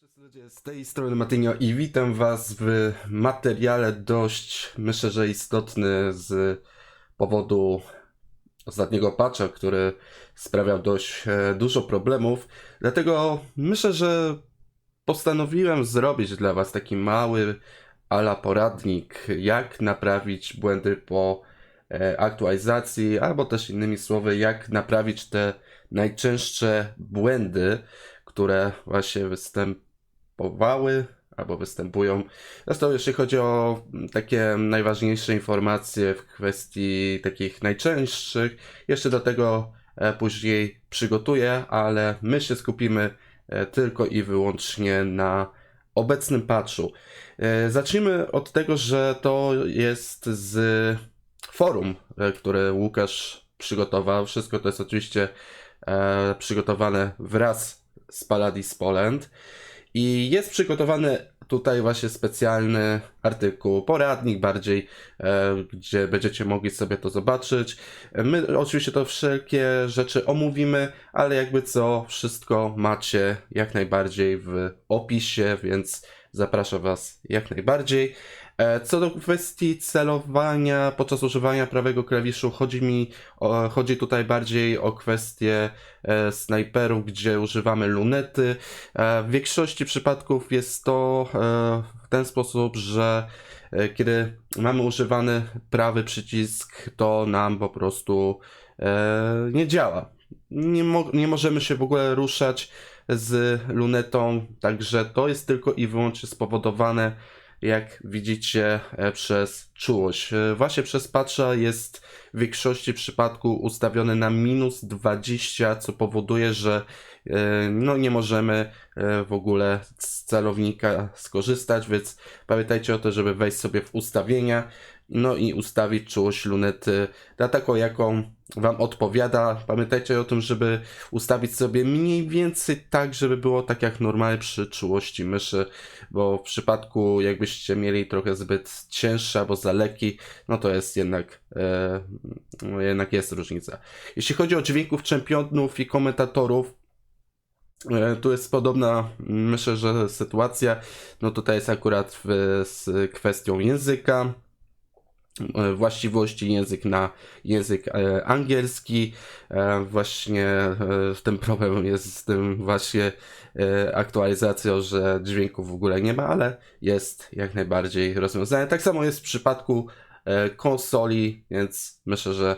Cześć ludzie, z tej strony Matynio i witam was w materiale dość, myślę, że istotny z powodu ostatniego patcha, który sprawiał dość e, dużo problemów. Dlatego myślę, że postanowiłem zrobić dla was taki mały ala poradnik, jak naprawić błędy po e, aktualizacji, albo też innymi słowy, jak naprawić te najczęstsze błędy, które właśnie występowały albo występują. Zresztą jeśli chodzi o takie najważniejsze informacje w kwestii takich najczęstszych, jeszcze do tego e, później przygotuję, ale my się skupimy e, tylko i wyłącznie na obecnym patchu. E, Zacznijmy od tego, że to jest z forum, które Łukasz przygotował. Wszystko to jest oczywiście przygotowane wraz z Paladis Poland. I jest przygotowany tutaj właśnie specjalny artykuł, poradnik bardziej, e, gdzie będziecie mogli sobie to zobaczyć. My oczywiście to wszelkie rzeczy omówimy, ale jakby co, wszystko macie jak najbardziej w opisie, więc zapraszam Was jak najbardziej. E, Co do kwestii celowania podczas używania prawego klawiszu, chodzi mi, o, chodzi tutaj bardziej o kwestię e, snajperów, gdzie używamy lunety. E, W większości przypadków jest to e, w ten sposób, że e, kiedy mamy używany prawy przycisk, to nam po prostu e, nie działa. Nie, mo- nie możemy się w ogóle ruszać z lunetą, także to jest tylko i wyłącznie spowodowane, jak widzicie, e, przez czułość. E, Właśnie przez patcha jest w większości przypadków ustawiony na minus 20, co powoduje, że e, no, nie możemy w ogóle z celownika skorzystać, więc pamiętajcie o to, żeby wejść sobie w ustawienia, no i ustawić czułość lunety na taką, jaką Wam odpowiada. Pamiętajcie o tym, żeby ustawić sobie mniej więcej tak, żeby było tak jak normalnie przy czułości myszy, bo w przypadku jakbyście mieli trochę zbyt cięższe albo za lekki, no to jest jednak, e, no jednak jest różnica. Jeśli chodzi o dźwięków czempionów i komentatorów, E, Tu jest podobna, myślę, że sytuacja. No tutaj jest akurat w, z kwestią języka, właściwości język na język e, angielski. E, Właśnie e, ten problem jest z tym właśnie e, aktualizacją, że dźwięków w ogóle nie ma, ale jest jak najbardziej rozwiązane. Tak samo jest w przypadku e, konsoli, więc myślę, że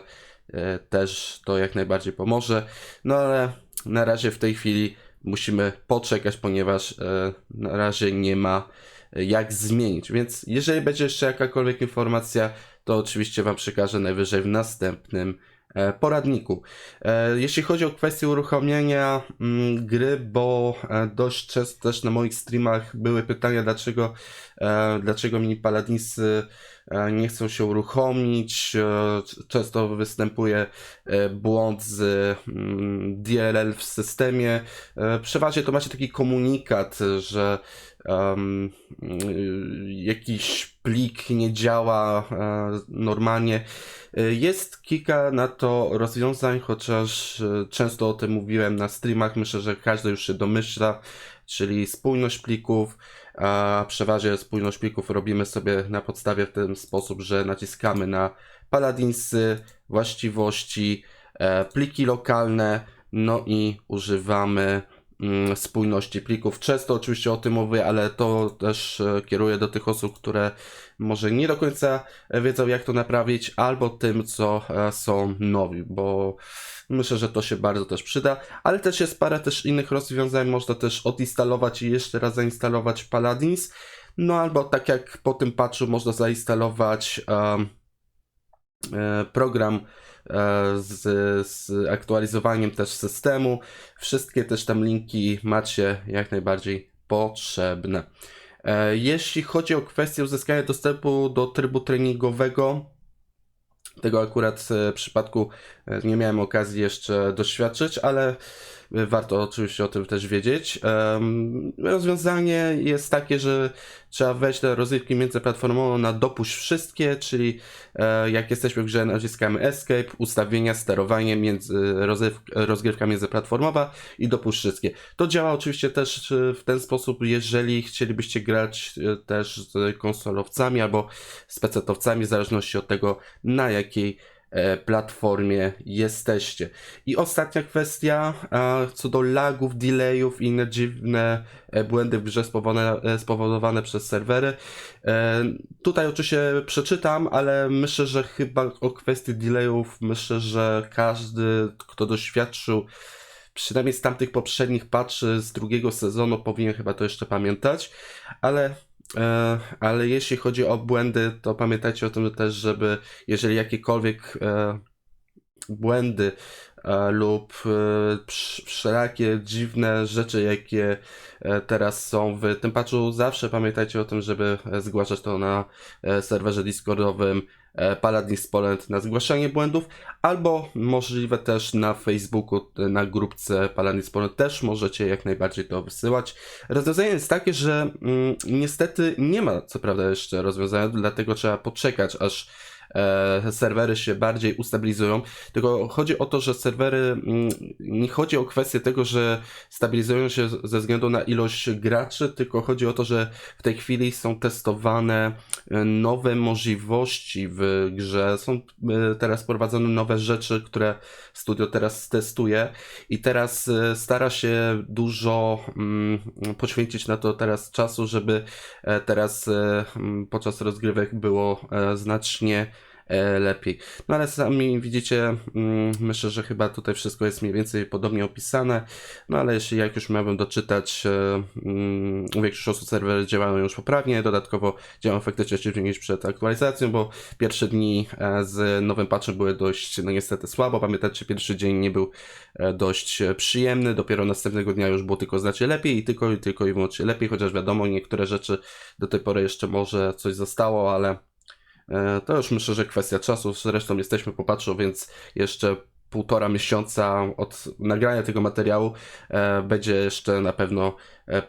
e, też to jak najbardziej pomoże. No ale na razie w tej chwili musimy poczekać, ponieważ e, na razie nie ma e, jak zmienić. Więc jeżeli będzie jeszcze jakakolwiek informacja, to oczywiście Wam przekażę najwyżej w następnym e, poradniku. E, Jeśli chodzi o kwestię uruchomienia mm, gry, bo e, dość często też na moich streamach były pytania, dlaczego, dlaczego mini Paladinsy nie chcą się uruchomić. Często występuje błąd z mm, DLL w systemie. Przeważnie to macie taki komunikat, że y, jakiś plik nie działa e, normalnie. E, Jest kilka na to rozwiązań, chociaż e, często o tym mówiłem na streamach. Myślę, że każdy już się domyśla, czyli spójność plików. A przeważnie spójność plików robimy sobie na podstawie w ten sposób, że naciskamy na paladinsy, właściwości, pliki lokalne, no i używamy spójności plików. Często oczywiście o tym mówię, ale to też e, kieruję do tych osób, które może nie do końca wiedzą jak to naprawić, albo tym, co e, są nowi, bo myślę, że to się bardzo też przyda, ale też jest parę też innych rozwiązań, można też odinstalować i jeszcze raz zainstalować Paladins, no albo tak jak po tym patchu można zainstalować e, program z, z aktualizowaniem też systemu. Wszystkie też tam linki macie jak najbardziej potrzebne. E, Jeśli chodzi o kwestię uzyskania dostępu do trybu treningowego, tego akurat e, w przypadku e, nie miałem okazji jeszcze doświadczyć, ale e, warto oczywiście o tym też wiedzieć. Rozwiązanie jest takie, że trzeba wejść do rozrywki międzyplatformowo na dopuść wszystkie, czyli e, jak jesteśmy w grze, naciskamy Escape, ustawienia, sterowanie, między, rozgrywka międzyplatformowa i dopuść wszystkie. To działa oczywiście też e, w ten sposób, jeżeli chcielibyście grać e, też z konsolowcami albo z pecetowcami, w zależności od tego, na jakiej platformie jesteście. I ostatnia kwestia, co do lagów, delayów i inne dziwne e, błędy w grze spowodowane, e, spowodowane przez serwery. E, Tutaj oczywiście przeczytam, ale myślę, że chyba o kwestii delayów, myślę, że każdy, kto doświadczył przynajmniej z tamtych poprzednich patchy z drugiego sezonu powinien chyba to jeszcze pamiętać, ale E, ale jeśli chodzi o błędy, to pamiętajcie o tym też, żeby jeżeli jakiekolwiek e, błędy e, lub e, wsz- wszelakie dziwne rzeczy, jakie e, teraz są w tym patchu, zawsze pamiętajcie o tym, żeby e, zgłaszać to na e, serwerze Discordowym e, Paladins Poland na zgłaszanie błędów, albo możliwe też na Facebooku, e, na grupce Paladins Poland też możecie jak najbardziej to wysyłać. Rozwiązanie jest takie, że mm, niestety nie ma co prawda jeszcze rozwiązania, dlatego trzeba poczekać, aż e, serwery się bardziej ustabilizują. Tylko chodzi o to, że serwery, mm, nie chodzi o kwestię tego, że stabilizują się ze względu na ilość graczy, tylko chodzi o to, że w tej chwili są testowane e, nowe możliwości w grze. Są e, teraz prowadzone nowe rzeczy, które studio teraz testuje i teraz e, stara się dużo mm, poświęcić na to teraz czasu, żeby e, teraz e, podczas rozgrywek było e, znacznie e, lepiej. No ale sami widzicie, mm, myślę, że chyba tutaj wszystko jest mniej więcej podobnie opisane, no ale jeśli jak już miałbym doczytać, e, mm, u większości osób serwery działają już poprawnie, dodatkowo działają faktycznie szybciej niż przed aktualizacją, bo pierwsze dni e, z nowym patchem były dość, no niestety słabo, pamiętacie, pierwszy dzień nie był e, dość e, przyjemny, dopiero następnego dnia już było tylko znacznie lepiej i tylko, i tylko i wyłącznie lepiej, chociaż wiadomo, niektóre rzeczy do tej pory jeszcze może coś zostało, ale E, To już myślę, że kwestia czasu. Zresztą jesteśmy po patchu, więc jeszcze półtora miesiąca od nagrania tego materiału e, będzie jeszcze na pewno e,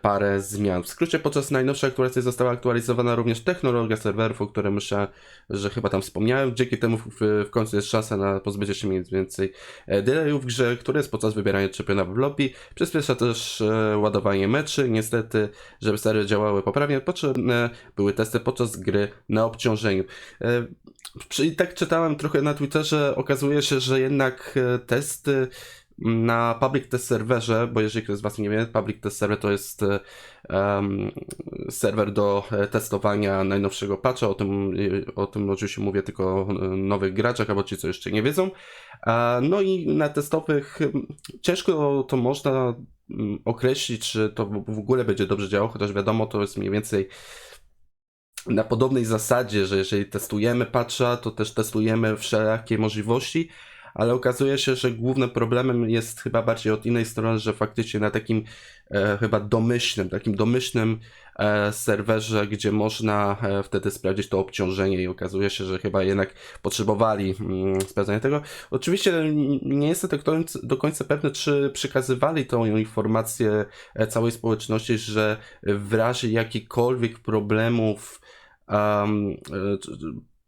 parę zmian. W skrócie, podczas najnowszej aktualizacji została aktualizowana również technologia serwerów, o której myślę, że chyba tam wspomniałem. Dzięki temu w, w końcu jest szansa na pozbycie się mniej więcej e, delayów w grze, które jest podczas wybierania czempiona w lobby. Przyspiesza też e, ładowanie meczy. Niestety, żeby serwery działały poprawnie, potrzebne były testy podczas gry na obciążeniu. E, Czyli tak czytałem trochę na Twitterze, okazuje się, że jednak e, testy na public test serwerze, bo jeżeli ktoś z Was nie wie, public test server to jest em, serwer do e, testowania najnowszego patcha, o tym, e, o tym oczywiście mówię tylko nowych graczach, albo ci, co jeszcze nie wiedzą. No i na testowych ciężko to można określić, czy to w ogóle będzie dobrze działało, chociaż wiadomo, to jest mniej więcej na podobnej zasadzie, że jeżeli testujemy patcha, to też testujemy wszelakie możliwości, ale okazuje się, że głównym problemem jest chyba bardziej od innej strony, że faktycznie na takim e, chyba domyślnym, takim domyślnym e, serwerze, gdzie można e, wtedy sprawdzić to obciążenie i okazuje się, że chyba jednak potrzebowali mm, sprawdzenia tego. Oczywiście nie jestem do końca, pewny, czy przekazywali tą informację e, całej społeczności, że w razie jakichkolwiek problemów um,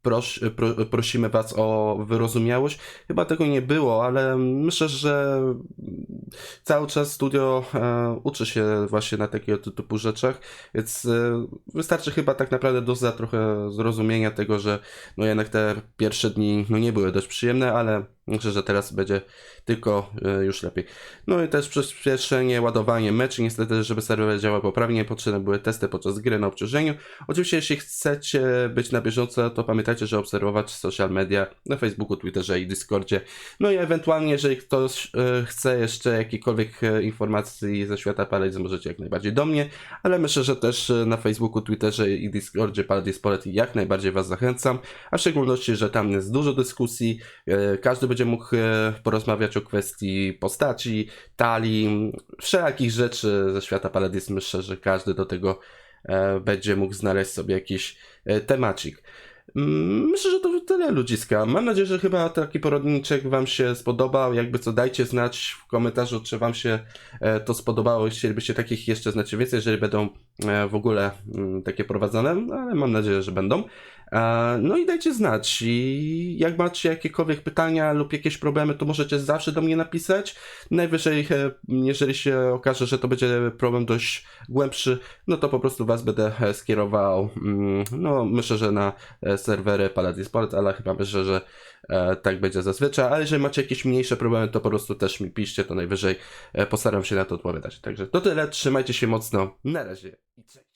pros, pro, prosimy Was o wyrozumiałość. Chyba tego nie było, ale myślę, że cały czas studio e, uczy się właśnie na takiego ty- typu rzeczach, więc e, wystarczy chyba tak naprawdę doza trochę zrozumienia tego, że no jednak te pierwsze dni no nie były dość przyjemne, ale myślę, że teraz będzie tylko e, już lepiej. No i też przyspieszenie, ładowanie meczy. Niestety, żeby serwer działał poprawnie, potrzebne były testy podczas gry na obciążeniu. Oczywiście, jeśli chcecie być na bieżąco, to pamiętajcie, że obserwować social media na Facebooku, Twitterze i Discordzie. No i ewentualnie, jeżeli ktoś e, chce jeszcze jakiejkolwiek e, informacji ze świata Paladins, możecie jak najbardziej do mnie, ale myślę, że też e, na Facebooku, Twitterze i Discordzie Paladins Polet jak najbardziej Was zachęcam, a w szczególności, że tam jest dużo dyskusji, e, każdy będzie mógł porozmawiać o kwestii postaci, talii, wszelakich rzeczy ze świata Paladins. Myślę, że każdy do tego będzie mógł znaleźć sobie jakiś temacik. Mm, Myślę, że to tyle ludziska. Mam nadzieję, że chyba taki poradniczek Wam się spodobał. Jakby co, dajcie znać w komentarzu, czy Wam się e, to spodobało. Chcielibyście takich jeszcze znać więcej, jeżeli będą e, w ogóle mm, takie prowadzone, ale mam nadzieję, że będą. E, No i dajcie znać. I jak macie jakiekolwiek pytania lub jakieś problemy, to możecie zawsze do mnie napisać. Najwyżej, e, jeżeli się okaże, że to będzie problem dość głębszy, no to po prostu Was będę e, skierował. mm, No, myślę, że na serwery Paladin Sport, ale chyba myślę, że tak będzie zazwyczaj. Ale jeżeli macie jakieś mniejsze problemy, to po prostu też mi piszcie, to najwyżej postaram się na to odpowiadać. Także to tyle, trzymajcie się mocno. Na razie i cześć.